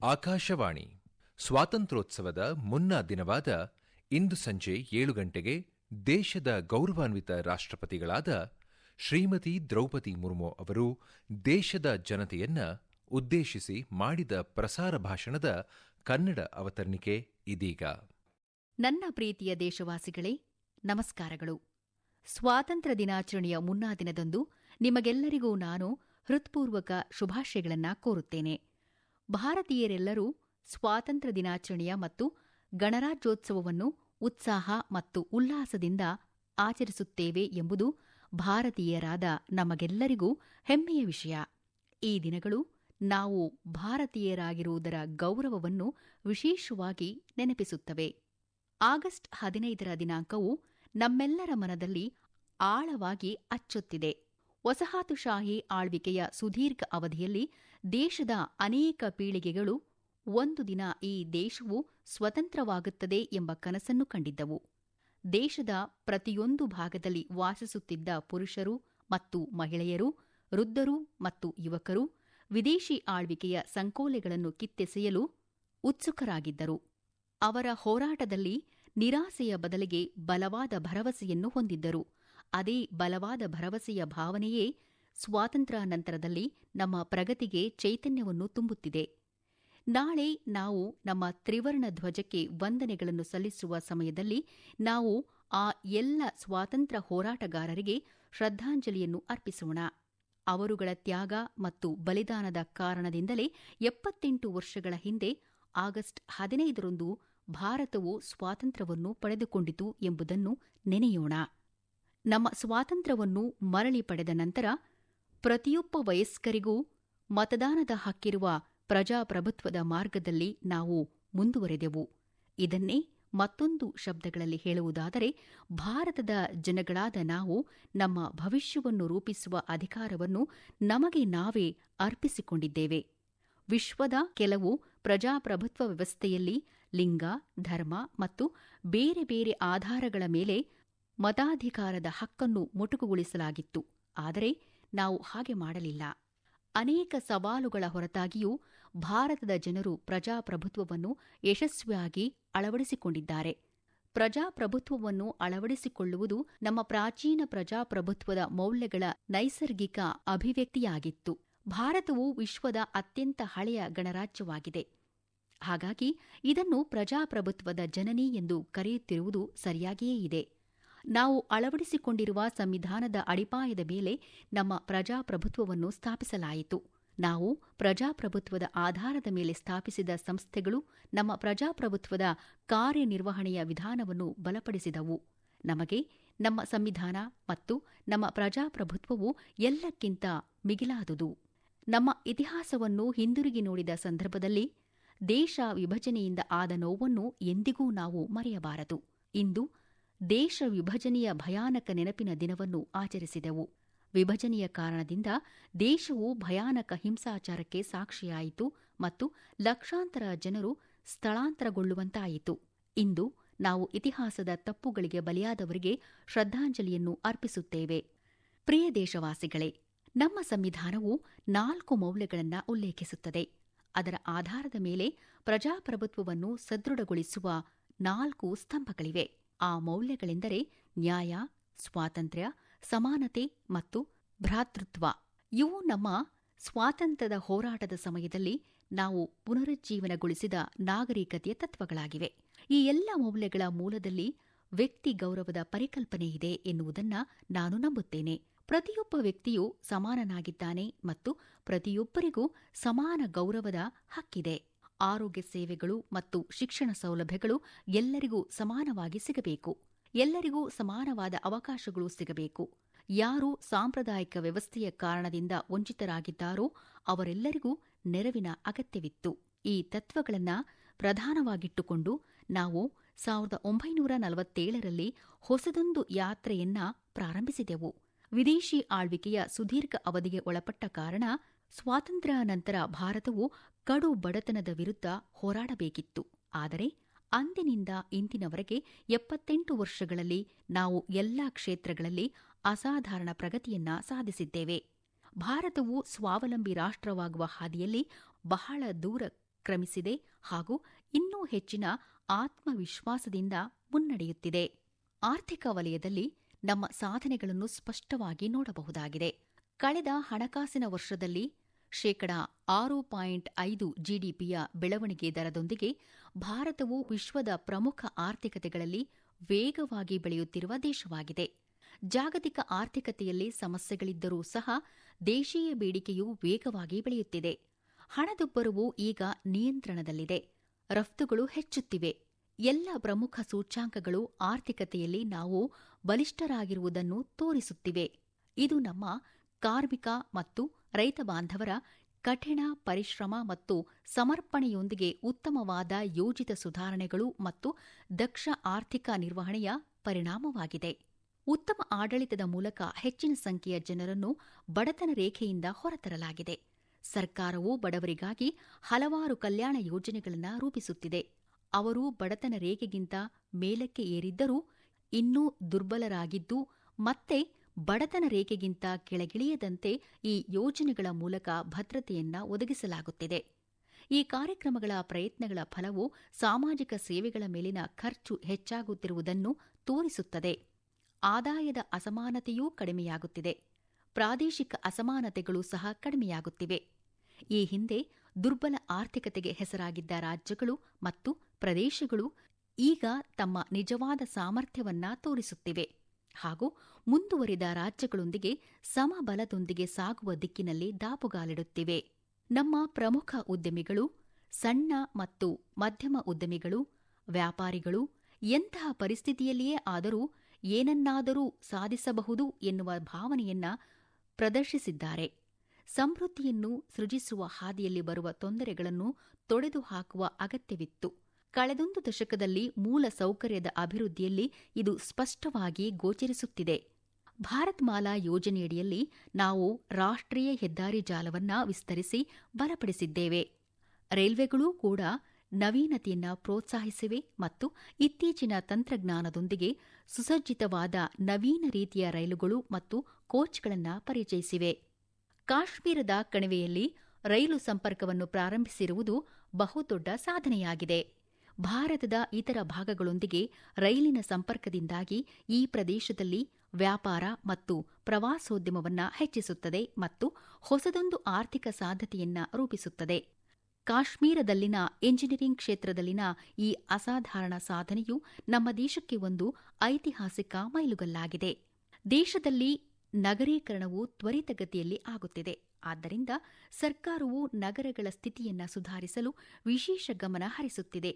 ಆಕಾಶವಾಣಿ. ಸ್ವಾತಂತ್ರ್ಯೋತ್ಸವದ ಮುನ್ನಾ ದಿನವಾದ ಇಂದು ಸಂಜೆ ಏಳು ಗಂಟೆಗೆ ದೇಶದ ಗೌರವಾನ್ವಿತ ರಾಷ್ಟ್ರಪತಿಗಳಾದ ಶ್ರೀಮತಿ ದ್ರೌಪದಿ ಮುರ್ಮು ಅವರು ದೇಶದ ಜನತೆಯನ್ನ ಉದ್ದೇಶಿಸಿ ಮಾಡಿದ ಪ್ರಸಾರ ಭಾಷಣದ ಕನ್ನಡ ಅವತರಣಿಕೆ ಇದೀಗ. ನನ್ನ ಪ್ರೀತಿಯ ದೇಶವಾಸಿಗಳೇ, ನಮಸ್ಕಾರಗಳು. ಸ್ವಾತಂತ್ರ್ಯ ದಿನಾಚರಣೆಯ ಮುನ್ನಾ ದಿನದಂದು ನಿಮಗೆಲ್ಲರಿಗೂ ನಾನು ಹೃತ್ಪೂರ್ವಕ ಶುಭಾಶಯಗಳನ್ನು ಕೋರುತ್ತೇನೆ. ಭಾರತೀಯರೆಲ್ಲರೂ ಸ್ವಾತಂತ್ರ್ಯ ದಿನಾಚರಣೆಯ ಮತ್ತು ಗಣರಾಜ್ಯೋತ್ಸವವನ್ನು ಉತ್ಸಾಹ ಮತ್ತು ಉಲ್ಲಾಸದಿಂದ ಆಚರಿಸುತ್ತೇವೆ ಎಂಬುದು ಭಾರತೀಯರಾದ ನಮಗೆಲ್ಲರಿಗೂ ಹೆಮ್ಮೆಯ ವಿಷಯ. ಈ ದಿನಗಳು ನಾವು ಭಾರತೀಯರಾಗಿರುವುದರ ಗೌರವವನ್ನು ವಿಶೇಷವಾಗಿ ನೆನಪಿಸುತ್ತವೆ. ಆಗಸ್ಟ್ ಹದಿನೈದರ ದಿನಾಂಕವು ನಮ್ಮೆಲ್ಲರ ಮನದಲ್ಲಿ ಆಳವಾಗಿ ಅಚ್ಚೊತ್ತಿದೆ. ವಸಾಹತುಶಾಹಿ ಆಳ್ವಿಕೆಯ ಸುದೀರ್ಘ ಅವಧಿಯಲ್ಲಿ ದೇಶದ ಅನೇಕ ಪೀಳಿಗೆಗಳು ಒಂದು ದಿನ ಈ ದೇಶವು ಸ್ವತಂತ್ರವಾಗುತ್ತದೆ ಎಂಬ ಕನಸನ್ನು ಕಂಡಿದ್ದವು. ದೇಶದ ಪ್ರತಿಯೊಂದು ಭಾಗದಲ್ಲಿ ವಾಸಿಸುತ್ತಿದ್ದ ಪುರುಷರು ಮತ್ತು ಮಹಿಳೆಯರು, ವೃದ್ಧರು ಮತ್ತು ಯುವಕರು ವಿದೇಶಿ ಆಳ್ವಿಕೆಯ ಸಂಕೋಲೆಗಳನ್ನು ಕಿತ್ತೆಸೆಯಲು ಉತ್ಸುಕರಾಗಿದ್ದರು. ಅವರ ಹೋರಾಟದಲ್ಲಿ ನಿರಾಸೆಯ ಬದಲಿಗೆ ಬಲವಾದ ಭರವಸೆಯನ್ನು ಹೊಂದಿದ್ದರು. ಅದೇ ಬಲವಾದ ಭರವಸೆಯ ಭಾವನೆಯೇ ಸ್ವಾತಂತ್ರ್ಯ ನಂತರದಲ್ಲಿ ನಮ್ಮ ಪ್ರಗತಿಗೆ ಚೈತನ್ಯವನ್ನು ತುಂಬುತ್ತಿದೆ. ನಾಳೆ ನಾವು ನಮ್ಮ ತ್ರಿವರ್ಣ ಧ್ವಜಕ್ಕೆ ವಂದನೆಗಳನ್ನು ಸಲ್ಲಿಸುವ ಸಮಯದಲ್ಲಿ ನಾವು ಆ ಎಲ್ಲ ಸ್ವಾತಂತ್ರ್ಯ ಹೋರಾಟಗಾರರಿಗೆ ಶ್ರದ್ಧಾಂಜಲಿಯನ್ನು ಅರ್ಪಿಸೋಣ. ಅವರುಗಳ ತ್ಯಾಗ ಮತ್ತು ಬಲಿದಾನದ ಕಾರಣದಿಂದಲೇ ಎಪ್ಪತ್ತೆಂಟು ವರ್ಷಗಳ ಹಿಂದೆ ಆಗಸ್ಟ್ ಹದಿನೈದರಂದು ಭಾರತವು ಸ್ವಾತಂತ್ರ್ಯವನ್ನು ಪಡೆದುಕೊಂಡಿತು ಎಂಬುದನ್ನು ನೆನೆಯೋಣ. ನಮ್ಮ ಸ್ವಾತಂತ್ರ್ಯವನ್ನು ಮರಳಿ ಪಡೆದ ನಂತರ ಪ್ರತಿಯೊಬ್ಬ ವಯಸ್ಕರಿಗೂ ಮತದಾನದ ಹಕ್ಕಿರುವ ಪ್ರಜಾಪ್ರಭುತ್ವದ ಮಾರ್ಗದಲ್ಲಿ ನಾವು ಮುಂದುವರೆದೆವು. ಇದನ್ನೇ ಮತ್ತೊಂದು ಶಬ್ದಗಳಲ್ಲಿ ಹೇಳುವುದಾದರೆ, ಭಾರತದ ಜನಗಳಾದ ನಾವು ನಮ್ಮ ಭವಿಷ್ಯವನ್ನು ರೂಪಿಸುವ ಅಧಿಕಾರವನ್ನು ನಮಗೆ ನಾವೇ ಅರ್ಪಿಸಿಕೊಂಡಿದ್ದೇವೆ. ವಿಶ್ವದ ಕೆಲವು ಪ್ರಜಾಪ್ರಭುತ್ವ ವ್ಯವಸ್ಥೆಯಲ್ಲಿ ಲಿಂಗ, ಧರ್ಮ ಮತ್ತು ಬೇರೆ ಬೇರೆ ಆಧಾರಗಳ ಮೇಲೆ ಮತಾಧಿಕಾರದ ಹಕ್ಕನ್ನು ಮೊಟಕುಗೊಳಿಸಲಾಗಿತ್ತು. ಆದರೆ ನಾವು ಹಾಗೆ ಮಾಡಲಿಲ್ಲ. ಅನೇಕ ಸವಾಲುಗಳ ಹೊರತಾಗಿಯೂ ಭಾರತದ ಜನರು ಪ್ರಜಾಪ್ರಭುತ್ವವನ್ನು ಯಶಸ್ವಿಯಾಗಿ ಅಳವಡಿಸಿಕೊಂಡಿದ್ದಾರೆ. ಪ್ರಜಾಪ್ರಭುತ್ವವನ್ನು ಅಳವಡಿಸಿಕೊಳ್ಳುವುದು ನಮ್ಮ ಪ್ರಾಚೀನ ಪ್ರಜಾಪ್ರಭುತ್ವದ ಮೌಲ್ಯಗಳ ನೈಸರ್ಗಿಕ ಅಭಿವ್ಯಕ್ತಿಯಾಗಿತ್ತು. ಭಾರತವು ವಿಶ್ವದ ಅತ್ಯಂತ ಹಳೆಯ ಗಣರಾಜ್ಯವಾಗಿದೆ. ಹಾಗಾಗಿ ಇದನ್ನು ಪ್ರಜಾಪ್ರಭುತ್ವದ ಜನನಿ ಎಂದು ಕರೆಯುತ್ತಿರುವುದು ಸರಿಯಾಗಿಯೇ ಇದೆ. ನಾವು ಅಳವಡಿಸಿಕೊಂಡಿರುವ ಸಂವಿಧಾನದ ಅಡಿಪಾಯದ ಮೇಲೆ ನಮ್ಮ ಪ್ರಜಾಪ್ರಭುತ್ವವನ್ನು ಸ್ಥಾಪಿಸಲಾಯಿತು. ನಾವು ಪ್ರಜಾಪ್ರಭುತ್ವದ ಆಧಾರದ ಮೇಲೆ ಸ್ಥಾಪಿಸಿದ ಸಂಸ್ಥೆಗಳು ನಮ್ಮ ಪ್ರಜಾಪ್ರಭುತ್ವದ ಕಾರ್ಯನಿರ್ವಹಣೆಯ ವಿಧಾನವನ್ನು ಬಲಪಡಿಸಿದವು. ನಮಗೆ ನಮ್ಮ ಸಂವಿಧಾನ ಮತ್ತು ನಮ್ಮ ಪ್ರಜಾಪ್ರಭುತ್ವವು ಎಲ್ಲಕ್ಕಿಂತ ಮಿಗಿಲಾದುದು. ನಮ್ಮ ಇತಿಹಾಸವನ್ನು ಹಿಂದಿರುಗಿ ನೋಡಿದ ಸಂದರ್ಭದಲ್ಲಿ ದೇಶ ವಿಭಜನೆಯಿಂದ ಆದ ನೋವನ್ನು ಎಂದಿಗೂ ನಾವು ಮರೆಯಬಾರದು. ಇಂದು ದೇಶ ವಿಭಜನೆಯ ಭಯಾನಕ ನೆನಪಿನ ದಿನವನ್ನು ಆಚರಿಸಿದೆವು. ವಿಭಜನೆಯ ಕಾರಣದಿಂದ ದೇಶವು ಭಯಾನಕ ಹಿಂಸಾಚಾರಕ್ಕೆ ಸಾಕ್ಷಿಯಾಯಿತು ಮತ್ತು ಲಕ್ಷಾಂತರ ಜನರು ಸ್ಥಳಾಂತರಗೊಳ್ಳುವಂತಾಯಿತು. ಇಂದು ನಾವು ಇತಿಹಾಸದ ತಪ್ಪುಗಳಿಗೆ ಬಲಿಯಾದವರಿಗೆ ಶ್ರದ್ಧಾಂಜಲಿಯನ್ನು ಅರ್ಪಿಸುತ್ತೇವೆ. ಪ್ರಿಯ ದೇಶವಾಸಿಗಳೇ, ನಮ್ಮ ಸಂವಿಧಾನವು ನಾಲ್ಕು ಮೌಲ್ಯಗಳನ್ನು ಉಲ್ಲೇಖಿಸುತ್ತದೆ. ಅದರ ಆಧಾರದ ಮೇಲೆ ಪ್ರಜಾಪ್ರಭುತ್ವವನ್ನು ಸದೃಢಗೊಳಿಸುವ ನಾಲ್ಕು ಸ್ತಂಭಗಳಿವೆ. ಆ ಮೌಲ್ಯಗಳೆಂದರೆ ನ್ಯಾಯ, ಸ್ವಾತಂತ್ರ್ಯ, ಸಮಾನತೆ ಮತ್ತು ಭ್ರಾತೃತ್ವ. ಇವು ನಮ್ಮ ಸ್ವಾತಂತ್ರ್ಯದ ಹೋರಾಟದ ಸಮಯದಲ್ಲಿ ನಾವು ಪುನರುಜ್ಜೀವನಗೊಳಿಸಿದ ನಾಗರಿಕತೆಯ ತತ್ವಗಳಾಗಿವೆ. ಈ ಎಲ್ಲ ಮೌಲ್ಯಗಳ ಮೂಲದಲ್ಲಿ ವ್ಯಕ್ತಿ ಗೌರವದ ಪರಿಕಲ್ಪನೆ ಇದೆ ಎನ್ನುವುದನ್ನ ನಾನು ನಂಬುತ್ತೇನೆ. ಪ್ರತಿಯೊಬ್ಬ ವ್ಯಕ್ತಿಯು ಸಮಾನನಾಗಿದ್ದಾನೆ ಮತ್ತು ಪ್ರತಿಯೊಬ್ಬರಿಗೂ ಸಮಾನ ಗೌರವದ ಹಕ್ಕಿದೆ. ಆರೋಗ್ಯ ಸೇವೆಗಳು ಮತ್ತು ಶಿಕ್ಷಣ ಸೌಲಭ್ಯಗಳು ಎಲ್ಲರಿಗೂ ಸಮಾನವಾಗಿ ಸಿಗಬೇಕು. ಎಲ್ಲರಿಗೂ ಸಮಾನವಾದ ಅವಕಾಶಗಳು ಸಿಗಬೇಕು. ಯಾರು ಸಾಂಪ್ರದಾಯಿಕ ವ್ಯವಸ್ಥೆಯ ಕಾರಣದಿಂದ ವಂಚಿತರಾಗಿದ್ದಾರೋ ಅವರೆಲ್ಲರಿಗೂ ನೆರವಿನ ಅಗತ್ಯವಿತ್ತು. ಈ ತತ್ವಗಳನ್ನು ಪ್ರಧಾನವಾಗಿಟ್ಟುಕೊಂಡು ನಾವು ಸಾವಿರದ ಒಂಬೈನೂರ ನಲವತ್ತೇಳರಲ್ಲಿ ಹೊಸದೊಂದು ಯಾತ್ರೆಯನ್ನ ಪ್ರಾರಂಭಿಸಿದೆವು. ವಿದೇಶಿ ಆಳ್ವಿಕೆಯ ಸುದೀರ್ಘ ಅವಧಿಗೆ ಒಳಪಟ್ಟ ಕಾರಣ ಸ್ವಾತಂತ್ರ್ಯ ನಂತರ ಭಾರತವು ಕಡು ಬಡತನದ ವಿರುದ್ಧ ಹೋರಾಡಬೇಕಿತ್ತು. ಆದರೆ ಅಂದಿನಿಂದ ಇಂದಿನವರೆಗೆ ಎಪ್ಪತ್ತೆಂಟು ವರ್ಷಗಳಲ್ಲಿ ನಾವು ಎಲ್ಲಾ ಕ್ಷೇತ್ರಗಳಲ್ಲಿ ಅಸಾಧಾರಣ ಪ್ರಗತಿಯನ್ನ ಸಾಧಿಸಿದ್ದೇವೆ. ಭಾರತವು ಸ್ವಾವಲಂಬಿ ರಾಷ್ಟ್ರವಾಗುವ ಹಾದಿಯಲ್ಲಿ ಬಹಳ ದೂರ ಕ್ರಮಿಸಿದೆ ಹಾಗೂ ಇನ್ನೂ ಹೆಚ್ಚಿನ ಆತ್ಮವಿಶ್ವಾಸದಿಂದ ಮುನ್ನಡೆಯುತ್ತಿದೆ. ಆರ್ಥಿಕ ವಲಯದಲ್ಲಿ ನಮ್ಮ ಸಾಧನೆಗಳನ್ನು ಸ್ಪಷ್ಟವಾಗಿ ನೋಡಬಹುದಾಗಿದೆ. ಕಳೆದ ಹಣಕಾಸಿನ ವರ್ಷದಲ್ಲಿ ಶೇಕಡ ಆರು ಪಾಯಿಂಟ್ ಐದು ಜಿಡಿಪಿಯ ಬೆಳವಣಿಗೆ ದರದೊಂದಿಗೆ ಭಾರತವು ವಿಶ್ವದ ಪ್ರಮುಖ ಆರ್ಥಿಕತೆಗಳಲ್ಲಿ ವೇಗವಾಗಿ ಬೆಳೆಯುತ್ತಿರುವ ದೇಶವಾಗಿದೆ. ಜಾಗತಿಕ ಆರ್ಥಿಕತೆಯಲ್ಲಿ ಸಮಸ್ಯೆಗಳಿದ್ದರೂ ಸಹ ದೇಶೀಯ ಬೇಡಿಕೆಯು ವೇಗವಾಗಿ ಬೆಳೆಯುತ್ತಿದೆ. ಹಣದುಬ್ಬರವು ಈಗ ನಿಯಂತ್ರಣದಲ್ಲಿದೆ. ರಫ್ತುಗಳು ಹೆಚ್ಚುತ್ತಿವೆ. ಎಲ್ಲ ಪ್ರಮುಖ ಸೂಚ್ಯಾಂಕಗಳು ಆರ್ಥಿಕತೆಯಲ್ಲಿ ನಾವು ಬಲಿಷ್ಠರಾಗಿರುವುದನ್ನು ತೋರಿಸುತ್ತಿವೆ. ಇದು ನಮ್ಮ ಕಾರ್ಮಿಕ ಮತ್ತು ರೈತ ಬಾಂಧವರ ಕಠಿಣ ಪರಿಶ್ರಮ ಮತ್ತು ಸಮರ್ಪಣೆಯೊಂದಿಗೆ ಉತ್ತಮವಾದ ಯೋಜಿತ ಸುಧಾರಣೆಗಳು ಮತ್ತು ದಕ್ಷ ಆರ್ಥಿಕ ನಿರ್ವಹಣೆಯ ಪರಿಣಾಮವಾಗಿದೆ. ಉತ್ತಮ ಆಡಳಿತದ ಮೂಲಕ ಹೆಚ್ಚಿನ ಸಂಖ್ಯೆಯ ಜನರನ್ನು ಬಡತನ ರೇಖೆಯಿಂದ ಹೊರತರಲಾಗಿದೆ. ಸರ್ಕಾರವು ಬಡವರಿಗಾಗಿ ಹಲವಾರು ಕಲ್ಯಾಣ ಯೋಜನೆಗಳನ್ನು ರೂಪಿಸುತ್ತಿದೆ. ಅವರು ಬಡತನ ರೇಖೆಗಿಂತ ಮೇಲಕ್ಕೆ ಏರಿದ್ದರೂ ಇನ್ನೂ ದುರ್ಬಲರಾಗಿದ್ದು ಮತ್ತೆ ಬಡತನ ರೇಖೆಗಿಂತ ಕೆಳಗಿಳಿಯದಂತೆ ಈ ಯೋಜನೆಗಳ ಮೂಲಕ ಭದ್ರತೆಯನ್ನ ಒದಗಿಸಲಾಗುತ್ತಿದೆ. ಈ ಕಾರ್ಯಕ್ರಮಗಳ ಪ್ರಯತ್ನಗಳ ಫಲವು ಸಾಮಾಜಿಕ ಸೇವೆಗಳ ಮೇಲಿನ ಖರ್ಚು ಹೆಚ್ಚಾಗುತ್ತಿರುವುದನ್ನು ತೋರಿಸುತ್ತದೆ. ಆದಾಯದ ಅಸಮಾನತೆಯೂ ಕಡಿಮೆಯಾಗುತ್ತಿದೆ. ಪ್ರಾದೇಶಿಕ ಅಸಮಾನತೆಗಳು ಸಹ ಕಡಿಮೆಯಾಗುತ್ತಿವೆ. ಈ ಹಿಂದೆ ದುರ್ಬಲ ಆರ್ಥಿಕತೆಗೆ ಹೆಸರಾಗಿದ್ದ ರಾಜ್ಯಗಳು ಮತ್ತು ಪ್ರದೇಶಗಳು ಈಗ ತಮ್ಮ ನಿಜವಾದ ಸಾಮರ್ಥ್ಯವನ್ನ ತೋರಿಸುತ್ತಿವೆ. ಹಾಗೂ ಮುಂದುವರಿದ ರಾಜ್ಯಗಳೊಂದಿಗೆ ಸಮಬಲದೊಂದಿಗೆ ಸಾಗುವ ದಿಕ್ಕಿನಲ್ಲಿ ದಾಪುಗಾಲಿಡುತ್ತಿವೆ. ನಮ್ಮ ಪ್ರಮುಖ ಉದ್ಯಮಿಗಳು, ಸಣ್ಣ ಮತ್ತು ಮಧ್ಯಮ ಉದ್ಯಮಿಗಳು, ವ್ಯಾಪಾರಿಗಳು ಎಂತಹ ಪರಿಸ್ಥಿತಿಯಲ್ಲಿಯೇ ಆದರೂ ಏನನ್ನಾದರೂ ಸಾಧಿಸಬಹುದು ಎನ್ನುವ ಭಾವನೆಯನ್ನ ಪ್ರದರ್ಶಿಸಿದ್ದಾರೆ. ಸಮೃದ್ಧಿಯನ್ನು ಸೃಜಿಸುವ ಹಾದಿಯಲ್ಲಿ ಬರುವ ತೊಂದರೆಗಳನ್ನು ತೊಡೆದು ಹಾಕುವ ಅಗತ್ಯವಿತ್ತು. ಕಳೆದೊಂದು ದಶಕದಲ್ಲಿ ಮೂಲ ಸೌಕರ್ಯದ ಅಭಿವೃದ್ಧಿಯಲ್ಲಿ ಇದು ಸ್ಪಷ್ಟವಾಗಿ ಗೋಚರಿಸುತ್ತಿದೆ. ಭಾರತ್ಮಾಲಾ ಯೋಜನೆಯಡಿಯಲ್ಲಿ ನಾವು ರಾಷ್ಟ್ರೀಯ ಹೆದ್ದಾರಿ ಜಾಲವನ್ನು ವಿಸ್ತರಿಸಿ ಬಲಪಡಿಸಿದ್ದೇವೆ. ರೈಲ್ವೆಗಳೂ ಕೂಡ ನವೀನತೆಯನ್ನು ಪ್ರೋತ್ಸಾಹಿಸಿವೆ ಮತ್ತು ಇತ್ತೀಚಿನ ತಂತ್ರಜ್ಞಾನದೊಂದಿಗೆ ಸುಸಜ್ಜಿತವಾದ ನವೀನ ರೀತಿಯ ರೈಲುಗಳು ಮತ್ತು ಕೋಚ್ಗಳನ್ನು ಪರಿಚಯಿಸಿವೆ. ಕಾಶ್ಮೀರದ ಕಣಿವೆಯಲ್ಲಿ ರೈಲು ಸಂಪರ್ಕವನ್ನು ಪ್ರಾರಂಭಿಸಿರುವುದು ಬಹುದೊಡ್ಡ ಸಾಧನೆಯಾಗಿದೆ. ಭಾರತದ ಇತರ ಭಾಗಗಳೊಂದಿಗೆ ರೈಲಿನ ಸಂಪರ್ಕದಿಂದಾಗಿ ಈ ಪ್ರದೇಶದಲ್ಲಿ ವ್ಯಾಪಾರ ಮತ್ತು ಪ್ರವಾಸೋದ್ಯಮವನ್ನು ಹೆಚ್ಚಿಸುತ್ತದೆ ಮತ್ತು ಹೊಸದೊಂದು ಆರ್ಥಿಕ ಸಾಧ್ಯತೆಯನ್ನು ರೂಪಿಸುತ್ತದೆ. ಕಾಶ್ಮೀರದಲ್ಲಿನ ಎಂಜಿನಿಯರಿಂಗ್ ಕ್ಷೇತ್ರದಲ್ಲಿನ ಈ ಅಸಾಧಾರಣ ಸಾಧನೆಯು ನಮ್ಮ ದೇಶಕ್ಕೆ ಒಂದು ಐತಿಹಾಸಿಕ ಮೈಲುಗಲ್ಲಾಗಿದೆ. ದೇಶದಲ್ಲಿ ನಗರೀಕರಣವು ತ್ವರಿತಗತಿಯಲ್ಲಿ ಆಗುತ್ತಿದೆ. ಆದ್ದರಿಂದ ಸರ್ಕಾರವು ನಗರಗಳ ಸ್ಥಿತಿಯನ್ನು ಸುಧಾರಿಸಲು ವಿಶೇಷ ಗಮನ ಹರಿಸುತ್ತಿದೆ.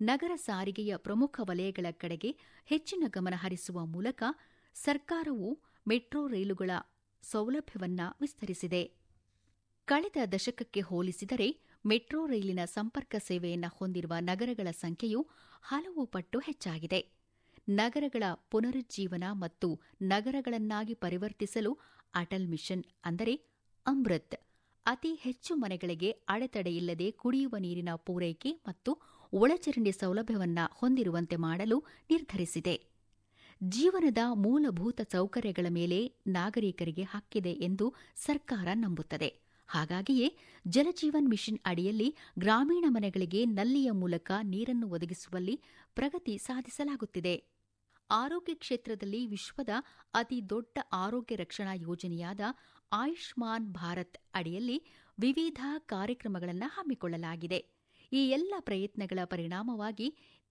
ನಗರ ಸಾರಿಗೆಯ ಪ್ರಮುಖ ವಲಯಗಳ ಕಡೆಗೆ ಹೆಚ್ಚಿನ ಗಮನ ಹರಿಸುವ ಮೂಲಕ ಸರ್ಕಾರವು ಮೆಟ್ರೋ ರೈಲುಗಳ ಸೌಲಭ್ಯವನ್ನ ವಿಸ್ತರಿಸಿದೆ. ಕಳೆದ ದಶಕಕ್ಕೆ ಹೋಲಿಸಿದರೆ ಮೆಟ್ರೋ ರೈಲಿನ ಸಂಪರ್ಕ ಸೇವೆಯನ್ನು ಹೊಂದಿರುವ ನಗರಗಳ ಸಂಖ್ಯೆಯು ಹಲವು ಪಟ್ಟು ಹೆಚ್ಚಾಗಿದೆ. ನಗರಗಳ ಪುನರುಜ್ಜೀವನ ಮತ್ತು ನಗರಗಳನ್ನಾಗಿ ಪರಿವರ್ತಿಸಲು ಅಟಲ್ ಮಿಷನ್ ಅಂದರೆ ಅಮೃತ್ ಅತಿ ಹೆಚ್ಚು ಮನೆಗಳಿಗೆ ಅಡೆತಡೆಯಿಲ್ಲದೆ ಕುಡಿಯುವ ನೀರಿನ ಪೂರೈಕೆ ಮತ್ತು ಒಳಚರಂಡಿ ಸೌಲಭ್ಯವನ್ನ ಹೊಂದಿರುವಂತೆ ಮಾಡಲು ನಿರ್ಧರಿಸಿದೆ. ಜೀವನದ ಮೂಲಭೂತ ಸೌಕರ್ಯಗಳ ಮೇಲೆ ನಾಗರಿಕರಿಗೆ ಹಕ್ಕಿದೆ ಎಂದು ಸರ್ಕಾರ ನಂಬುತ್ತದೆ. ಹಾಗಾಗಿಯೇ ಜಲಜೀವನ್ ಮಿಷನ್ ಅಡಿಯಲ್ಲಿ ಗ್ರಾಮೀಣ ಮನೆಗಳಿಗೆ ನಲ್ಲಿಯ ಮೂಲಕ ನೀರನ್ನು ಒದಗಿಸುವಲ್ಲಿ ಪ್ರಗತಿ ಸಾಧಿಸಲಾಗುತ್ತಿದೆ. ಆರೋಗ್ಯ ಕ್ಷೇತ್ರದಲ್ಲಿ ವಿಶ್ವದ ಅತಿ ದೊಡ್ಡ ಆರೋಗ್ಯ ರಕ್ಷಣಾ ಯೋಜನೆಯಾದ ಆಯುಷ್ಮಾನ್ ಭಾರತ್ ಅಡಿಯಲ್ಲಿ ವಿವಿಧ ಕಾರ್ಯಕ್ರಮಗಳನ್ನು ಹಮ್ಮಿಕೊಳ್ಳಲಾಗಿದೆ. ಈ ಎಲ್ಲ ಪ್ರಯತ್ನಗಳ ಪರಿಣಾಮವಾಗಿ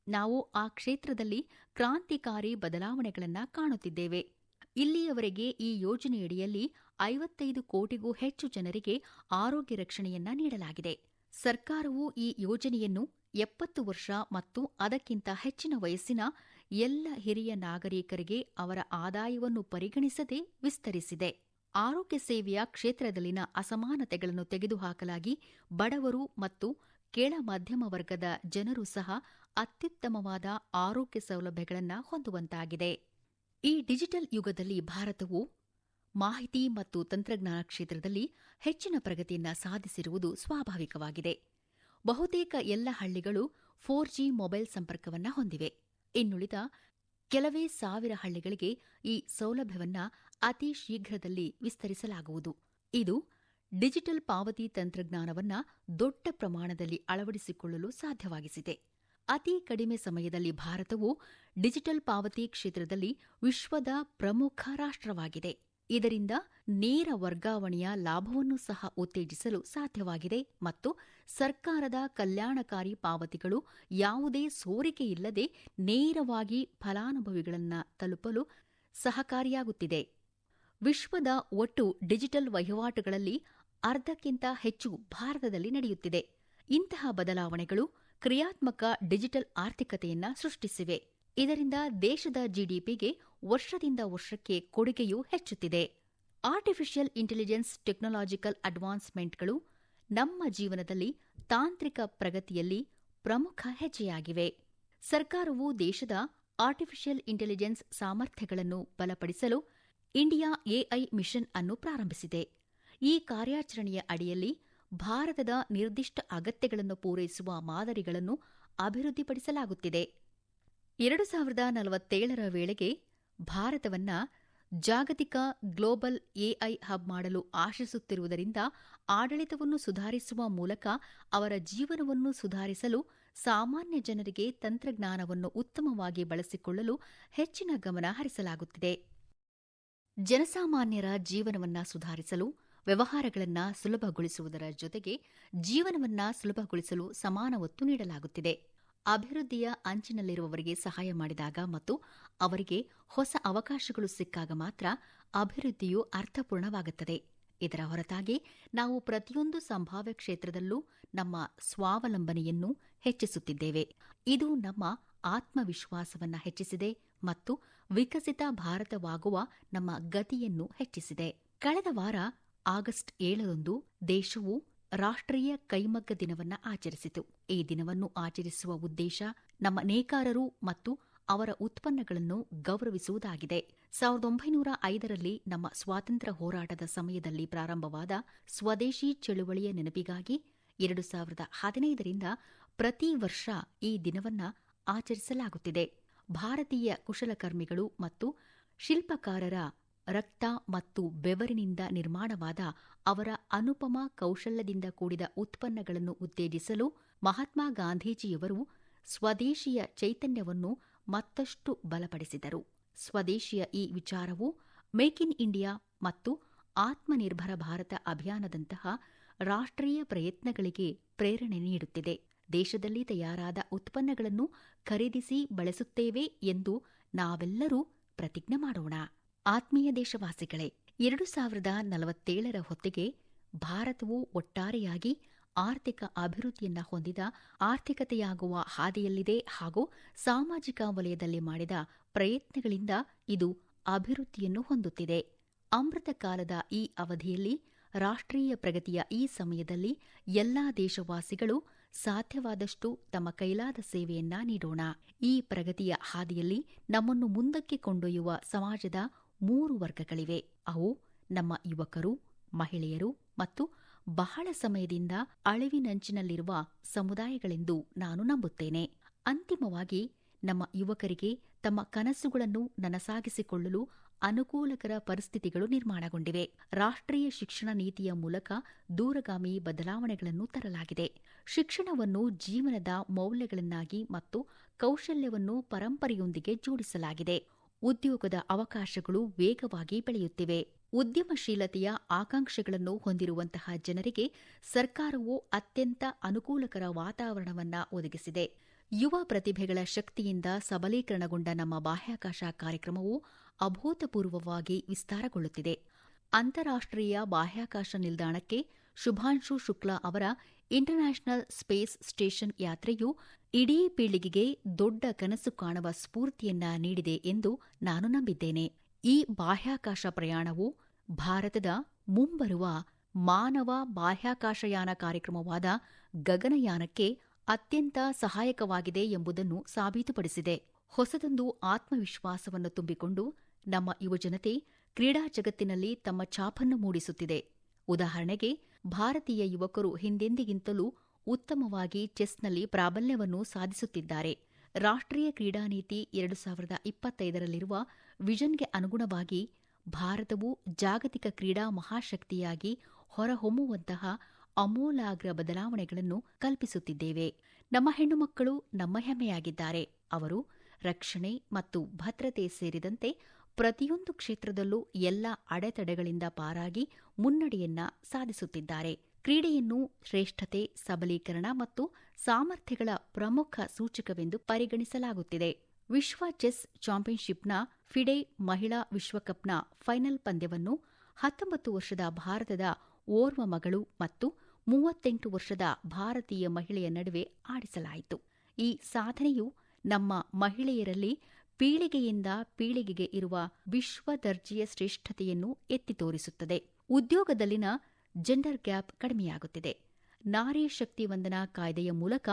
ನಾವು ಆ ಕ್ಷೇತ್ರದಲ್ಲಿ ಕ್ರಾಂತಿಕಾರಿ ಬದಲಾವಣೆಗಳನ್ನು ಕಾಣುತ್ತಿದ್ದೇವೆ. ಇಲ್ಲಿಯವರೆಗೆ ಈ ಯೋಜನೆಯಡಿಯಲ್ಲಿ ಐವತ್ತೈದು ಕೋಟಿಗೂ ಹೆಚ್ಚು ಜನರಿಗೆ ಆರೋಗ್ಯ ರಕ್ಷಣೆಯನ್ನ ನೀಡಲಾಗಿದೆ. ಸರ್ಕಾರವು ಈ ಯೋಜನೆಯನ್ನು ಎಪ್ಪತ್ತು ವರ್ಷ ಮತ್ತು ಅದಕ್ಕಿಂತ ಹೆಚ್ಚಿನ ವಯಸ್ಸಿನ ಎಲ್ಲ ಹಿರಿಯ ನಾಗರಿಕರಿಗೆ ಅವರ ಆದಾಯವನ್ನು ಪರಿಗಣಿಸದೆ ವಿಸ್ತರಿಸಿದೆ. ಆರೋಗ್ಯ ಸೇವೆಯ ಕ್ಷೇತ್ರದಲ್ಲಿನ ಅಸಮಾನತೆಗಳನ್ನು ತೆಗೆದುಹಾಕಲಾಗಿ ಬಡವರು ಮತ್ತು ಕೆಳ ಮಧ್ಯಮ ವರ್ಗದ ಜನರು ಸಹ ಅತ್ಯುತ್ತಮವಾದ ಆರೋಗ್ಯ ಸೌಲಭ್ಯಗಳನ್ನು ಹೊಂದುವಂತಾಗಿದೆ. ಈ ಡಿಜಿಟಲ್ ಯುಗದಲ್ಲಿ ಭಾರತವು ಮಾಹಿತಿ ಮತ್ತು ತಂತ್ರಜ್ಞಾನ ಕ್ಷೇತ್ರದಲ್ಲಿ ಹೆಚ್ಚಿನ ಪ್ರಗತಿಯನ್ನು ಸಾಧಿಸಿರುವುದು ಸ್ವಾಭಾವಿಕವಾಗಿದೆ. ಬಹುತೇಕ ಎಲ್ಲ ಹಳ್ಳಿಗಳು ಫೋರ್ ಜಿ ಮೊಬೈಲ್ ಸಂಪರ್ಕವನ್ನು ಹೊಂದಿವೆ. ಇನ್ನುಳಿದ ಕೆಲವೇ ಸಾವಿರ ಹಳ್ಳಿಗಳಿಗೆ ಈ ಸೌಲಭ್ಯವನ್ನು ಅತಿ ಶೀಘ್ರದಲ್ಲಿ ವಿಸ್ತರಿಸಲಾಗುವುದು. ಇದು ಡಿಜಿಟಲ್ ಪಾವತಿ ತಂತ್ರಜ್ಞಾನವನ್ನ ದೊಡ್ಡ ಪ್ರಮಾಣದಲ್ಲಿ ಅಳವಡಿಸಿಕೊಳ್ಳಲು ಸಾಧ್ಯವಾಗಿಸಿದೆ. ಅತಿ ಕಡಿಮೆ ಸಮಯದಲ್ಲಿ ಭಾರತವು ಡಿಜಿಟಲ್ ಪಾವತಿ ಕ್ಷೇತ್ರದಲ್ಲಿ ವಿಶ್ವದ ಪ್ರಮುಖ ರಾಷ್ಟ್ರವಾಗಿದೆ. ಇದರಿಂದ ನೇರ ವರ್ಗಾವಣೆಯ ಲಾಭವನ್ನು ಸಹ ಉತ್ತೇಜಿಸಲು ಸಾಧ್ಯವಾಗಿದೆ ಮತ್ತು ಸರ್ಕಾರದ ಕಲ್ಯಾಣಕಾರಿ ಪಾವತಿಗಳು ಯಾವುದೇ ಸೋರಿಕೆಯಿಲ್ಲದೆ ನೇರವಾಗಿ ಫಲಾನುಭವಿಗಳನ್ನು ತಲುಪಲು ಸಹಕಾರಿಯಾಗುತ್ತಿದೆ. ವಿಶ್ವದ ಒಟ್ಟು ಡಿಜಿಟಲ್ ವಹಿವಾಟುಗಳಲ್ಲಿ ಅರ್ಧಕ್ಕಿಂತ ಹೆಚ್ಚು ಭಾರತದಲ್ಲಿ ನಡೆಯುತ್ತಿದೆ. ಇಂತಹ ಬದಲಾವಣೆಗಳು ಕ್ರಿಯಾತ್ಮಕ ಡಿಜಿಟಲ್ ಆರ್ಥಿಕತೆಯನ್ನ ಸೃಷ್ಟಿಸಿವೆ. ಇದರಿಂದ ದೇಶದ ಜಿಡಿಪಿಗೆ ವರ್ಷದಿಂದ ವರ್ಷಕ್ಕೆ ಕೊಡುಗೆಯೂ ಹೆಚ್ಚುತ್ತಿದೆ. ಆರ್ಟಿಫಿಷಿಯಲ್ ಇಂಟೆಲಿಜೆನ್ಸ್ ಟೆಕ್ನಾಲಜಿಕಲ್ ಅಡ್ವಾನ್ಸ್ಮೆಂಟ್ಗಳು ನಮ್ಮ ಜೀವನದಲ್ಲಿ ತಾಂತ್ರಿಕ ಪ್ರಗತಿಯಲ್ಲಿ ಪ್ರಮುಖ ಹೆಜ್ಜೆಯಾಗಿವೆ. ಸರ್ಕಾರವು ದೇಶದ ಆರ್ಟಿಫಿಷಿಯಲ್ ಇಂಟೆಲಿಜೆನ್ಸ್ ಸಾಮರ್ಥ್ಯಗಳನ್ನು ಬಲಪಡಿಸಲು ಇಂಡಿಯಾ ಎಐ ಮಿಷನ್ ಅನ್ನು ಪ್ರಾರಂಭಿಸಿದೆ. ಈ ಕಾರ್ಯಾಚರಣೆಯ ಅಡಿಯಲ್ಲಿ ಭಾರತದ ನಿರ್ದಿಷ್ಟ ಅಗತ್ಯಗಳನ್ನು ಪೂರೈಸುವ ಮಾದರಿಗಳನ್ನು ಅಭಿವೃದ್ಧಿಪಡಿಸಲಾಗುತ್ತಿದೆ. ಎರಡು ಸಾವಿರದ ನಲವತ್ತೇಳರ ವೇಳೆಗೆ ಭಾರತವನ್ನ ಜಾಗತಿಕ ಗ್ಲೋಬಲ್ ಎಐ ಹಬ್ ಮಾಡಲು ಆಶಿಸುತ್ತಿರುವುದರಿಂದ ಆಡಳಿತವನ್ನು ಸುಧಾರಿಸುವ ಮೂಲಕ ಅವರ ಜೀವನವನ್ನು ಸುಧಾರಿಸಲು ಸಾಮಾನ್ಯ ಜನರಿಗೆ ತಂತ್ರಜ್ಞಾನವನ್ನು ಉತ್ತಮವಾಗಿ ಬಳಸಿಕೊಳ್ಳಲು ಹೆಚ್ಚಿನ ಗಮನ ಹರಿಸಲಾಗುತ್ತಿದೆ. ಜನಸಾಮಾನ್ಯರ ಜೀವನವನ್ನು ಸುಧಾರಿಸಲು ವ್ಯವಹಾರಗಳನ್ನು ಸುಲಭಗೊಳಿಸುವುದರ ಜೊತೆಗೆ ಜೀವನವನ್ನ ಸುಲಭಗೊಳಿಸಲು ಸಮಾನ ಒತ್ತು ನೀಡಲಾಗುತ್ತಿದೆ. ಅಭಿವೃದ್ಧಿಯ ಅಂಚಿನಲ್ಲಿರುವವರಿಗೆ ಸಹಾಯ ಮಾಡಿದಾಗ ಮತ್ತು ಅವರಿಗೆ ಹೊಸ ಅವಕಾಶಗಳು ಸಿಕ್ಕಾಗ ಮಾತ್ರ ಅಭಿವೃದ್ಧಿಯು ಅರ್ಥಪೂರ್ಣವಾಗುತ್ತದೆ. ಇದರ ಹೊರತಾಗಿ ನಾವು ಪ್ರತಿಯೊಂದು ಸಂಭಾವ್ಯ ಕ್ಷೇತ್ರದಲ್ಲೂ ನಮ್ಮ ಸ್ವಾವಲಂಬನೆಯನ್ನು ಹೆಚ್ಚಿಸುತ್ತಿದ್ದೇವೆ. ಇದು ನಮ್ಮ ಆತ್ಮವಿಶ್ವಾಸವನ್ನು ಹೆಚ್ಚಿಸಿದೆ ಮತ್ತು ವಿಕಸಿತ ಭಾರತವಾಗುವ ನಮ್ಮ ಗತಿಯನ್ನು ಹೆಚ್ಚಿಸಿದೆ. ಕಳೆದ ವಾರ ಆಗಸ್ಟ್ ಏಳರಂದು ದೇಶವು ರಾಷ್ಟ್ರೀಯ ಕೈಮಗ್ಗ ದಿನವನ್ನು ಆಚರಿಸಿತು. ಈ ದಿನವನ್ನು ಆಚರಿಸುವ ಉದ್ದೇಶ ನಮ್ಮ ನೇಕಾರರು ಮತ್ತು ಅವರ ಉತ್ಪನ್ನಗಳನ್ನು ಗೌರವಿಸುವುದಾಗಿದೆ. ಸಾವಿರದ ಒಂಬೈನೂರ ಐದರಲ್ಲಿ ನಮ್ಮ ಸ್ವಾತಂತ್ರ್ಯ ಹೋರಾಟದ ಸಮಯದಲ್ಲಿ ಪ್ರಾರಂಭವಾದ ಸ್ವದೇಶಿ ಚಳುವಳಿಯ ನೆನಪಿಗಾಗಿ ಎರಡು ಸಾವಿರದ ಹದಿನೈದರಿಂದ ಪ್ರತಿ ವರ್ಷ ಈ ದಿನವನ್ನ ಆಚರಿಸಲಾಗುತ್ತಿದೆ. ಭಾರತೀಯ ಕುಶಲಕರ್ಮಿಗಳು ಮತ್ತು ಶಿಲ್ಪಕಾರರ ರಕ್ತ ಮತ್ತು ಬೆವರಿನಿಂದ ನಿರ್ಮಾಣವಾದ ಅವರ ಅನುಪಮ ಕೌಶಲ್ಯದಿಂದ ಕೂಡಿದ ಉತ್ಪನ್ನಗಳನ್ನು ಉತ್ತೇಜಿಸಲು ಮಹಾತ್ಮ ಗಾಂಧೀಜಿಯವರು ಸ್ವದೇಶಿಯ ಚೈತನ್ಯವನ್ನು ಮತ್ತಷ್ಟು ಬಲಪಡಿಸಿದರು. ಸ್ವದೇಶಿಯ ಈ ವಿಚಾರವು ಮೇಕ್ ಇನ್ ಇಂಡಿಯಾ ಮತ್ತು ಆತ್ಮನಿರ್ಭರ ಭಾರತ ಅಭಿಯಾನದಂತಹ ರಾಷ್ಟ್ರೀಯ ಪ್ರಯತ್ನಗಳಿಗೆ ಪ್ರೇರಣೆ ನೀಡುತ್ತಿದೆ. ದೇಶದಲ್ಲಿ ತಯಾರಾದ ಉತ್ಪನ್ನಗಳನ್ನು ಖರೀದಿಸಿ ಬಳಸುತ್ತೇವೆ ಎಂದು ನಾವೆಲ್ಲರೂ ಪ್ರತಿಜ್ಞೆ ಮಾಡೋಣ. ಆತ್ಮೀಯ ದೇಶವಾಸಿಗಳೇ, ಎರಡು ಸಾವಿರದ ನಲವತ್ತೇಳರ ಹೊತ್ತಿಗೆ ಭಾರತವು ಒಟ್ಟಾರೆಯಾಗಿ ಆರ್ಥಿಕ ಅಭಿವೃದ್ಧಿಯನ್ನ ಹೊಂದಿದ ಆರ್ಥಿಕತೆಯಾಗುವ ಹಾದಿಯಲ್ಲಿದೆ ಹಾಗೂ ಸಾಮಾಜಿಕ ವಲಯದಲ್ಲಿ ಮಾಡಿದ ಪ್ರಯತ್ನಗಳಿಂದ ಇದು ಅಭಿವೃದ್ಧಿಯನ್ನು ಹೊಂದುತ್ತಿದೆ. ಅಮೃತ ಕಾಲದ ಈ ಅವಧಿಯಲ್ಲಿ ರಾಷ್ಟ್ರೀಯ ಪ್ರಗತಿಯ ಈ ಸಮಯದಲ್ಲಿ ಎಲ್ಲಾ ದೇಶವಾಸಿಗಳು ಸಾಧ್ಯವಾದಷ್ಟು ತಮ್ಮ ಕೈಲಾದ ಸೇವೆಯನ್ನ ನೀಡೋಣ. ಈ ಪ್ರಗತಿಯ ಹಾದಿಯಲ್ಲಿ ನಮ್ಮನ್ನು ಮುಂದಕ್ಕೆ ಕೊಂಡೊಯ್ಯುವ ಸಮಾಜದ ಮೂರು ವರ್ಗಗಳಿವೆ. ಅವು ನಮ್ಮ ಯುವಕರು, ಮಹಿಳೆಯರು ಮತ್ತು ಬಹಳ ಸಮಯದಿಂದ ಅಳಿವಿನಂಚಿನಲ್ಲಿರುವ ಸಮುದಾಯಗಳೆಂದು ನಾನು ನಂಬುತ್ತೇನೆ. ಅಂತಿಮವಾಗಿ, ನಮ್ಮ ಯುವಕರಿಗೆ ತಮ್ಮ ಕನಸುಗಳನ್ನು ನನಸಾಗಿಸಿಕೊಳ್ಳಲು ಅನುಕೂಲಕರ ಪರಿಸ್ಥಿತಿಗಳು ನಿರ್ಮಾಣಗೊಂಡಿವೆ. ರಾಷ್ಟ್ರೀಯ ಶಿಕ್ಷಣ ನೀತಿಯ ಮೂಲಕ ದೂರಗಾಮಿ ಬದಲಾವಣೆಗಳನ್ನು ತರಲಾಗಿದೆ. ಶಿಕ್ಷಣವನ್ನು ಜೀವನದ ಮೌಲ್ಯಗಳನ್ನಾಗಿ ಮತ್ತು ಕೌಶಲ್ಯವನ್ನು ಪರಂಪರೆಯೊಂದಿಗೆ ಜೋಡಿಸಲಾಗಿದೆ. ಉದ್ಯೋಗದ ಅವಕಾಶಗಳು ವೇಗವಾಗಿ ಬೆಳೆಯುತ್ತಿವೆ. ಉದ್ಯಮಶೀಲತೆಯ ಆಕಾಂಕ್ಷೆಗಳನ್ನು ಹೊಂದಿರುವಂತಹ ಜನರಿಗೆ ಸರ್ಕಾರವು ಅತ್ಯಂತ ಅನುಕೂಲಕರ ವಾತಾವರಣವನ್ನ ಒದಗಿಸಿದೆ. ಯುವ ಪ್ರತಿಭೆಗಳ ಶಕ್ತಿಯಿಂದ ಸಬಲೀಕರಣಗೊಂಡ ನಮ್ಮ ಬಾಹ್ಯಾಕಾಶ ಕಾರ್ಯಕ್ರಮವು ಅಭೂತಪೂರ್ವವಾಗಿ ವಿಸ್ತಾರಗೊಳ್ಳುತ್ತಿದೆ. ಅಂತಾರಾಷ್ಟ್ರೀಯ ಬಾಹ್ಯಾಕಾಶ ನಿಲ್ದಾಣಕ್ಕೆ ಶುಭಾಂಶು ಶುಕ್ಲಾ ಅವರ ಇಂಟರ್ನ್ಯಾಷನಲ್ ಸ್ಪೇಸ್ ಸ್ಟೇಷನ್ ಯಾತ್ರೆಯು ಇಡೀ ಪೀಳಿಗೆಗೆ ದೊಡ್ಡ ಕನಸು ಕಾಣುವ ಸ್ಫೂರ್ತಿಯನ್ನ ನೀಡಿದೆ ಎಂದು ನಾನು ನಂಬಿದ್ದೇನೆ. ಈ ಬಾಹ್ಯಾಕಾಶ ಪ್ರಯಾಣವು ಭಾರತದ ಮುಂಬರುವ ಮಾನವ ಬಾಹ್ಯಾಕಾಶಯಾನ ಕಾರ್ಯಕ್ರಮವಾದ ಗಗನಯಾನಕ್ಕೆ ಅತ್ಯಂತ ಸಹಾಯಕವಾಗಿದೆ ಎಂಬುದನ್ನು ಸಾಬೀತುಪಡಿಸಿದೆ. ಹೊಸದೊಂದು ಆತ್ಮವಿಶ್ವಾಸವನ್ನು ತುಂಬಿಕೊಂಡು ನಮ್ಮ ಯುವಜನತೆ ಕ್ರೀಡಾ ಜಗತ್ತಿನಲ್ಲಿ ತಮ್ಮ ಛಾಪನ್ನು ಮೂಡಿಸುತ್ತಿದೆ. ಉದಾಹರಣೆಗೆ, ಭಾರತೀಯ ಯುವಕರು ಹಿಂದೆಂದಿಗಿಂತಲೂ ಉತ್ತಮವಾಗಿ ಚೆಸ್ನಲ್ಲಿ ಪ್ರಾಬಲ್ಯವನ್ನು ಸಾಧಿಸುತ್ತಿದ್ದಾರೆ. ರಾಷ್ಟ್ರೀಯ ಕ್ರೀಡಾ ನೀತಿ ಎರಡು ಸಾವಿರದ ಇಪ್ಪತ್ತೈದರಲ್ಲಿರುವ ವಿಷನ್ಗೆ ಅನುಗುಣವಾಗಿ ಭಾರತವು ಜಾಗತಿಕ ಕ್ರೀಡಾ ಮಹಾಶಕ್ತಿಯಾಗಿ ಹೊರಹೊಮ್ಮುವಂತಹ ಅಮೂಲಾಗ್ರ ಬದಲಾವಣೆಗಳನ್ನು ಕಲ್ಪಿಸುತ್ತಿದ್ದೇವೆ. ನಮ್ಮ ಹೆಣ್ಣುಮಕ್ಕಳು ನಮ್ಮ ಹೆಮ್ಮೆಯಾಗಿದ್ದಾರೆ. ಅವರು ರಕ್ಷಣೆ ಮತ್ತು ಭದ್ರತೆ ಸೇರಿದಂತೆ ಪ್ರತಿಯೊಂದು ಕ್ಷೇತ್ರದಲ್ಲೂ ಎಲ್ಲ ಅಡೆತಡೆಗಳಿಂದ ಪಾರಾಗಿ ಮುನ್ನಡೆಯನ್ನ ಸಾಧಿಸುತ್ತಿದ್ದಾರೆ. ಕ್ರೀಡೆಯನ್ನು ಶ್ರೇಷ್ಠತೆ, ಸಬಲೀಕರಣ ಮತ್ತು ಸಾಮರ್ಥ್ಯಗಳ ಪ್ರಮುಖ ಸೂಚಕವೆಂದು ಪರಿಗಣಿಸಲಾಗುತ್ತಿದೆ. ವಿಶ್ವ ಚೆಸ್ ಚಾಂಪಿಯನ್ಶಿಪ್ನ ಫಿಡೆ ಮಹಿಳಾ ವಿಶ್ವಕಪ್ನ ಫೈನಲ್ ಪಂದ್ಯವನ್ನು ಹತ್ತೊಂಬತ್ತು ವರ್ಷದ ಭಾರತದ ಓರ್ವ ಮಗಳು ಮತ್ತು ಮೂವತ್ತೆಂಟು ವರ್ಷದ ಭಾರತೀಯ ಮಹಿಳೆಯ ನಡುವೆ ಆಡಿಸಲಾಯಿತು. ಈ ಸಾಧನೆಯು ನಮ್ಮ ಮಹಿಳೆಯರಲ್ಲಿ ಪೀಳಿಗೆಯಿಂದ ಪೀಳಿಗೆಗೆ ಇರುವ ವಿಶ್ವ ದರ್ಜೆಯ ಶ್ರೇಷ್ಠತೆಯನ್ನು ಎತ್ತಿ ತೋರಿಸುತ್ತದೆ. ಉದ್ಯೋಗದಲ್ಲಿನ ಜೆಂಡರ್ ಗ್ಯಾಪ್ ಕಡಿಮೆಯಾಗುತ್ತಿದೆ. ನಾರಿ ಶಕ್ತಿ ವಂದನಾ ಕಾಯ್ದೆಯ ಮೂಲಕ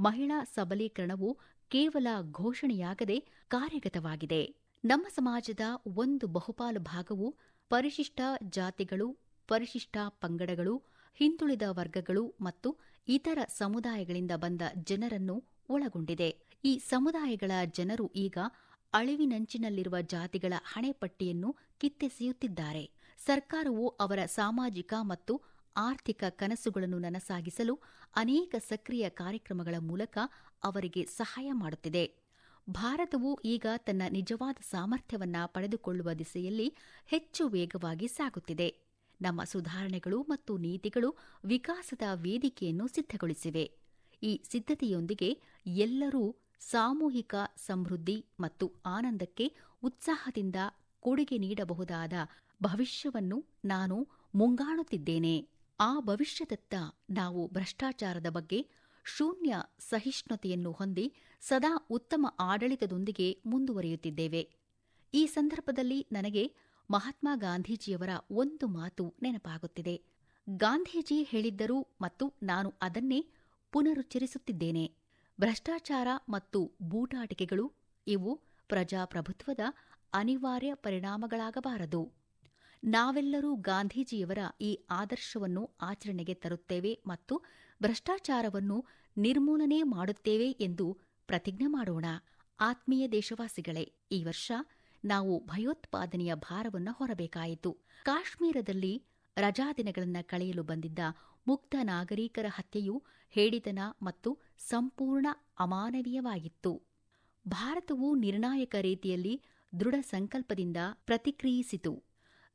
ಮಹಿಳಾ ಸಬಲೀಕರಣವು ಕೇವಲ ಘೋಷಣೆಯಾಗದೆ ಕಾರ್ಯಗತವಾಗಿದೆ. ನಮ್ಮ ಸಮಾಜದ ಒಂದು ಬಹುಪಾಲು ಭಾಗವು ಪರಿಶಿಷ್ಟ ಜಾತಿಗಳು, ಪರಿಶಿಷ್ಟ ಪಂಗಡಗಳು, ಹಿಂದುಳಿದ ವರ್ಗಗಳು ಮತ್ತು ಇತರ ಸಮುದಾಯಗಳಿಂದ ಬಂದ ಜನರನ್ನು ಒಳಗೊಂಡಿದೆ. ಈ ಸಮುದಾಯಗಳ ಜನರು ಈಗ ಅಳಿವಿನಂಚಿನಲ್ಲಿರುವ ಜಾತಿಗಳ ಹಣೆಪಟ್ಟಿಯನ್ನು ಕಿತ್ತೆಸೆಯುತ್ತಿದ್ದಾರೆ. ಸರ್ಕಾರವು ಅವರ ಸಾಮಾಜಿಕ ಮತ್ತು ಆರ್ಥಿಕ ಕನಸುಗಳನ್ನು ನನಸಾಗಿಸಲು ಅನೇಕ ಸಕ್ರಿಯ ಕಾರ್ಯಕ್ರಮಗಳ ಮೂಲಕ ಅವರಿಗೆ ಸಹಾಯ ಮಾಡುತ್ತಿದೆ. ಭಾರತವು ಈಗ ತನ್ನ ನಿಜವಾದ ಸಾಮರ್ಥ್ಯವನ್ನ ಪಡೆದುಕೊಳ್ಳುವ ದಿಸೆಯಲ್ಲಿ ಹೆಚ್ಚು ವೇಗವಾಗಿ ಸಾಗುತ್ತಿದೆ. ನಮ್ಮ ಸುಧಾರಣೆಗಳು ಮತ್ತು ನೀತಿಗಳು ವಿಕಾಸದ ವೇದಿಕೆಯನ್ನು ಸಿದ್ಧಗೊಳಿಸಿವೆ. ಈ ಸಿದ್ಧತೆಯೊಂದಿಗೆ ಎಲ್ಲರೂ ಸಾಮೂಹಿಕ ಸಮೃದ್ಧಿ ಮತ್ತು ಆನಂದಕ್ಕೆ ಉತ್ಸಾಹದಿಂದ ಕೊಡುಗೆ ನೀಡಬಹುದಾದ ಭವಿಷ್ಯವನ್ನು ನಾನು ಮುಂಗಾಣುತ್ತಿದ್ದೇನೆ. ಆ ಭವಿಷ್ಯದತ್ತ ನಾವು ಭ್ರಷ್ಟಾಚಾರದ ಬಗ್ಗೆ ಶೂನ್ಯ ಸಹಿಷ್ಣುತೆಯನ್ನು ಹೊಂದಿ ಸದಾ ಉತ್ತಮ ಆಡಳಿತದೊಂದಿಗೆ ಮುಂದುವರಿಯುತ್ತಿದ್ದೇವೆ. ಈ ಸಂದರ್ಭದಲ್ಲಿ ನನಗೆ ಮಹಾತ್ಮ ಗಾಂಧೀಜಿಯವರ ಒಂದು ಮಾತು ನೆನಪಾಗುತ್ತಿದೆ. ಗಾಂಧೀಜಿ ಹೇಳಿದ್ದರು ಮತ್ತು ನಾನು ಅದನ್ನೇ ಪುನರುಚ್ಚರಿಸುತ್ತಿದ್ದೇನೆ. ಭ್ರಷ್ಟಾಚಾರ ಮತ್ತು ಬೂಟಾಟಿಕೆಗಳು ಇವು ಪ್ರಜಾಪ್ರಭುತ್ವದ ಅನಿವಾರ್ಯ ಪರಿಣಾಮಗಳಾಗಬಾರದು. ನಾವೆಲ್ಲರೂ ಗಾಂಧೀಜಿಯವರ ಈ ಆದರ್ಶವನ್ನು ಆಚರಣೆಗೆ ತರುತ್ತೇವೆ ಮತ್ತು ಭ್ರಷ್ಟಾಚಾರವನ್ನು ನಿರ್ಮೂಲನೆ ಮಾಡುತ್ತೇವೆ ಎಂದು ಪ್ರತಿಜ್ಞೆ ಮಾಡೋಣ. ಆತ್ಮೀಯ ದೇಶವಾಸಿಗಳೇ, ಈ ವರ್ಷ ನಾವು ಭಯೋತ್ಪಾದನೆಯ ಭಾರವನ್ನು ಹೊರಬೇಕಾಯಿತು. ಕಾಶ್ಮೀರದಲ್ಲಿ ರಜಾದಿನಗಳನ್ನು ಕಳೆಯಲು ಬಂದಿದ್ದ ಮುಕ್ತ ನಾಗರಿಕರ ಹತ್ಯೆಯು ಹೇಡಿತನ ಮತ್ತು ಸಂಪೂರ್ಣ ಅಮಾನವೀಯವಾಗಿತ್ತು. ಭಾರತವು ನಿರ್ಣಾಯಕ ರೀತಿಯಲ್ಲಿ ದೃಢ ಸಂಕಲ್ಪದಿಂದ ಪ್ರತಿಕ್ರಿಯಿಸಿತು.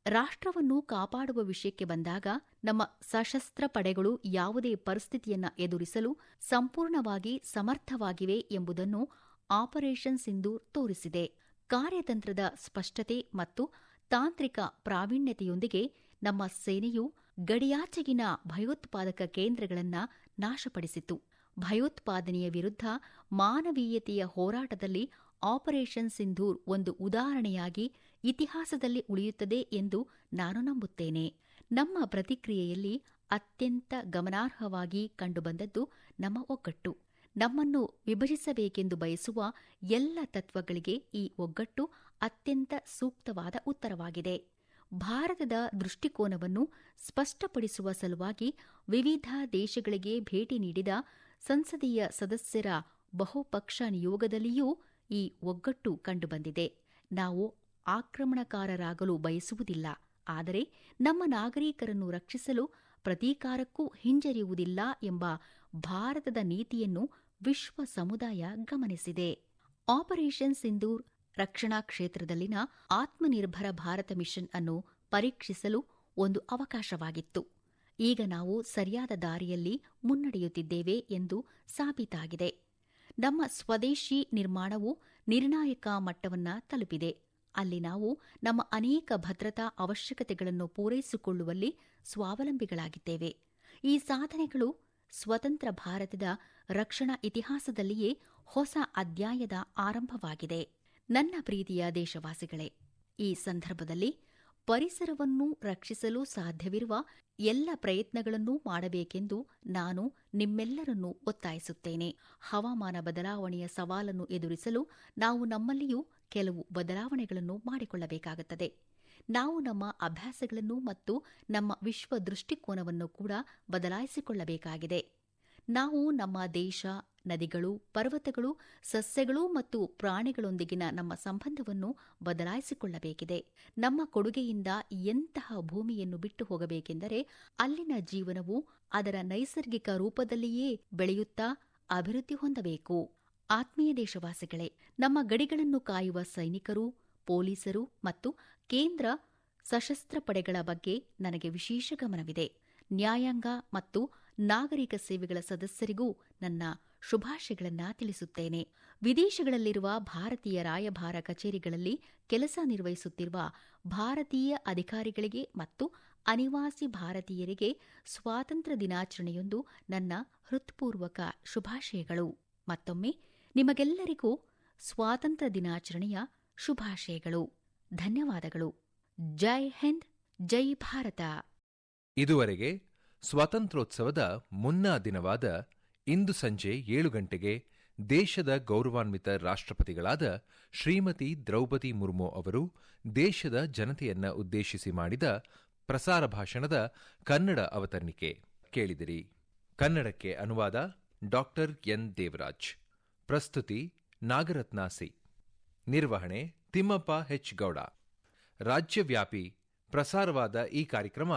ರಾಷ್ಟ್ರವನ್ನು ಕಾಪಾಡುವ ವಿಷಯಕ್ಕೆ ಬಂದಾಗ ನಮ್ಮ ಸಶಸ್ತ್ರ ಪಡೆಗಳು ಯಾವುದೇ ಪರಿಸ್ಥಿತಿಯನ್ನು ಎದುರಿಸಲು ಸಂಪೂರ್ಣವಾಗಿ ಸಮರ್ಥವಾಗಿವೆ ಎಂಬುದನ್ನು ಆಪರೇಷನ್ ಸಿಂಧೂರ್ ತೋರಿಸಿದೆ. ಕಾರ್ಯತಂತ್ರದ ಸ್ಪಷ್ಟತೆ ಮತ್ತು ತಾಂತ್ರಿಕ ಪ್ರಾವೀಣ್ಯತೆಯೊಂದಿಗೆ ನಮ್ಮ ಸೇನೆಯು ಗಡಿಯಾಚೆಗಿನ ಭಯೋತ್ಪಾದಕ ಕೇಂದ್ರಗಳನ್ನು ನಾಶಪಡಿಸಿತು ಭಯೋತ್ಪಾದನೆಯ ವಿರುದ್ಧ ಮಾನವೀಯತೆಯ ಹೋರಾಟದಲ್ಲಿ ಆಪರೇಷನ್ ಸಿಂಧೂರ್ ಒಂದು ಉದಾಹರಣೆಯಾಗಿ ಇತಿಹಾಸದಲ್ಲಿ ಉಳಿಯುತ್ತದೆ ಎಂದು ನಾನು ನಂಬುತ್ತೇನೆ. ನಮ್ಮ ಪ್ರತಿಕ್ರಿಯೆಯಲ್ಲಿ ಅತ್ಯಂತ ಗಮನಾರ್ಹವಾಗಿ ಕಂಡುಬಂದದ್ದು ನಮ್ಮ ಒಗ್ಗಟ್ಟು. ನಮ್ಮನ್ನು ವಿಭಜಿಸಬೇಕೆಂದು ಬಯಸುವ ಎಲ್ಲ ತತ್ವಗಳಿಗೆ ಈ ಒಗ್ಗಟ್ಟು ಅತ್ಯಂತ ಸೂಕ್ತವಾದ ಉತ್ತರವಾಗಿದೆ. ಭಾರತದ ದೃಷ್ಟಿಕೋನವನ್ನು ಸ್ಪಷ್ಟಪಡಿಸುವ ಸಲುವಾಗಿ ವಿವಿಧ ದೇಶಗಳಿಗೆ ಭೇಟಿ ನೀಡಿದ ಸಂಸದೀಯ ಸದಸ್ಯರ ಬಹುಪಕ್ಷ ನಿಯೋಗದಲ್ಲಿಯೂ ಈ ಒಗ್ಗಟ್ಟು ಕಂಡುಬಂದಿದೆ. ನಾವು ಆಕ್ರಮಣಕಾರರಾಗಲು ಬಯಸುವುದಿಲ್ಲ, ಆದರೆ ನಮ್ಮ ನಾಗರಿಕರನ್ನು ರಕ್ಷಿಸಲು ಪ್ರತೀಕಾರಕ್ಕೂ ಹಿಂಜರಿಯುವುದಿಲ್ಲ ಎಂಬ ಭಾರತದ ನೀತಿಯನ್ನು ವಿಶ್ವ ಸಮುದಾಯ ಗಮನಿಸಿದೆ. ಆಪರೇಷನ್ ಸಿಂಧೂರ್ ರಕ್ಷಣಾ ಕ್ಷೇತ್ರದಲ್ಲಿನ ಆತ್ಮನಿರ್ಭರ ಭಾರತ ಮಿಷನ್ ಅನ್ನು ಪರೀಕ್ಷಿಸಲು ಒಂದು ಅವಕಾಶವಾಗಿತ್ತು. ಈಗ ನಾವು ಸರಿಯಾದ ದಾರಿಯಲ್ಲಿ ಮುನ್ನಡೆಯುತ್ತಿದ್ದೇವೆ ಎಂದು ಸಾಬೀತಾಗಿದೆ. ನಮ್ಮ ಸ್ವದೇಶಿ ನಿರ್ಮಾಣವು ನಿರ್ಣಾಯಕ ಮಟ್ಟವನ್ನು ತಲುಪಿದೆ. ಅಲ್ಲಿ ನಾವು ನಮ್ಮ ಅನೇಕ ಭದ್ರತಾ ಅವಶ್ಯಕತೆಗಳನ್ನು ಪೂರೈಸಿಕೊಳ್ಳುವಲ್ಲಿ ಸ್ವಾವಲಂಬಿಗಳಾಗಿದ್ದೇವೆ. ಈ ಸಾಧನೆಗಳು ಸ್ವತಂತ್ರ ಭಾರತದ ರಕ್ಷಣಾ ಇತಿಹಾಸದಲ್ಲಿಯೇ ಹೊಸ ಅಧ್ಯಾಯದ ಆರಂಭವಾಗಿದೆ. ನನ್ನ ಪ್ರೀತಿಯ ದೇಶವಾಸಿಗಳೇ, ಈ ಸಂದರ್ಭದಲ್ಲಿ ಪರಿಸರವನ್ನು ರಕ್ಷಿಸಲು ಸಾಧ್ಯವಿರುವ ಎಲ್ಲ ಪ್ರಯತ್ನಗಳನ್ನು ಮಾಡಬೇಕೆಂದು ನಾನು ನಿಮ್ಮೆಲ್ಲರನ್ನೂ ಒತ್ತಾಯಿಸುತ್ತೇನೆ. ಹವಾಮಾನ ಬದಲಾವಣೆಯ ಸವಾಲನ್ನು ಎದುರಿಸಲು ನಾವು ನಮ್ಮಲ್ಲಿಯೂ ಕೆಲವು ಬದಲಾವಣೆಗಳನ್ನು ಮಾಡಿಕೊಳ್ಳಬೇಕಾಗುತ್ತದೆ. ನಾವು ನಮ್ಮ ಅಭ್ಯಾಸಗಳನ್ನು ಮತ್ತು ನಮ್ಮ ವಿಶ್ವ ದೃಷ್ಟಿಕೋನವನ್ನು ಕೂಡ ಬದಲಾಯಿಸಿಕೊಳ್ಳಬೇಕಾಗಿದೆ. ನಾವು ನಮ್ಮ ದೇಶ ನದಿಗಳು, ಪರ್ವತಗಳು, ಸಸ್ಯಗಳು ಮತ್ತು ಪ್ರಾಣಿಗಳೊಂದಿಗಿನ ನಮ್ಮ ಸಂಬಂಧವನ್ನು ಬದಲಾಯಿಸಿಕೊಳ್ಳಬೇಕಿದೆ. ನಮ್ಮ ಕೊಡುಗೆಯಿಂದ ಎಂತಹ ಭೂಮಿಯನ್ನು ಬಿಟ್ಟು ಹೋಗಬೇಕೆಂದರೆ ಅಲ್ಲಿನ ಜೀವನವು ಅದರ ನೈಸರ್ಗಿಕ ರೂಪದಲ್ಲಿಯೇ ಬೆಳೆಯುತ್ತಾ ಅಭಿವೃದ್ಧಿ ಹೊಂದಬೇಕು. ಆತ್ಮೀಯ ದೇಶವಾಸಿಗಳೇ, ನಮ್ಮ ಗಡಿಗಳನ್ನು ಕಾಯುವ ಸೈನಿಕರು, ಪೊಲೀಸರು ಮತ್ತು ಕೇಂದ್ರ ಸಶಸ್ತ್ರ ಪಡೆಗಳ ಬಗ್ಗೆ ನನಗೆ ವಿಶೇಷ ಗಮನವಿದೆ. ನ್ಯಾಯಾಂಗ ಮತ್ತು ನಾಗರಿಕ ಸೇವೆಗಳ ಸದಸ್ಯರಿಗೂ ನನ್ನ ಶುಭಾಶಯಗಳನ್ನ ತಿಳಿಸುತ್ತೇನೆ. ವಿದೇಶಗಳಲ್ಲಿರುವ ಭಾರತೀಯ ರಾಯಭಾರ ಕಚೇರಿಗಳಲ್ಲಿ ಕೆಲಸ ನಿರ್ವಹಿಸುತ್ತಿರುವ ಭಾರತೀಯ ಅಧಿಕಾರಿಗಳಿಗೆ ಮತ್ತು ಅನಿವಾಸಿ ಭಾರತೀಯರಿಗೆ ಸ್ವಾತಂತ್ರ್ಯ ದಿನಾಚರಣೆಯೊಂದು ನನ್ನ ಹೃತ್ಪೂರ್ವಕ ಶುಭಾಶಯಗಳು. ಮತ್ತೊಮ್ಮೆ ನಿಮಗೆಲ್ಲರಿಗೂ ಸ್ವಾತಂತ್ರ್ಯ ದಿನಾಚರಣೆಯ ಶುಭಾಶಯಗಳು. ಧನ್ಯವಾದಗಳು. ಜೈ ಹಿಂದ್, ಜೈ ಭಾರತ. ಇದುವರೆಗೆ ಸ್ವಾತಂತ್ರ್ಯೋತ್ಸವದ ಮುನ್ನಾ ದಿನವಾದ ಇಂದು ಸಂಜೆ ಏಳು ಗಂಟೆಗೆ ದೇಶದ ಗೌರವಾನ್ವಿತ ರಾಷ್ಟ್ರಪತಿಗಳಾದ ಶ್ರೀಮತಿ ದ್ರೌಪದಿ ಮುರ್ಮು ಅವರು ದೇಶದ ಜನತೆಯನ್ನ ಉದ್ದೇಶಿಸಿ ಮಾಡಿದ ಪ್ರಸಾರ ಭಾಷಣದ ಕನ್ನಡ ಅವತರಣಿಕೆ ಕೇಳಿದಿರಿ. ಕನ್ನಡಕ್ಕೆ ಅನುವಾದ ಡಾಕ್ಟರ್ ಎನ್. ದೇವರಾಜ್. ಪ್ರಸ್ತುತಿ ನಾಗರತ್ನಾಸಿ ನಿರ್ವಹಣೆ ತಿಮ್ಮಪ್ಪ ಹೆಚ್ ಗೌಡ. ರಾಜ್ಯವ್ಯಾಪಿ ಪ್ರಸಾರವಾದ ಈ ಕಾರ್ಯಕ್ರಮ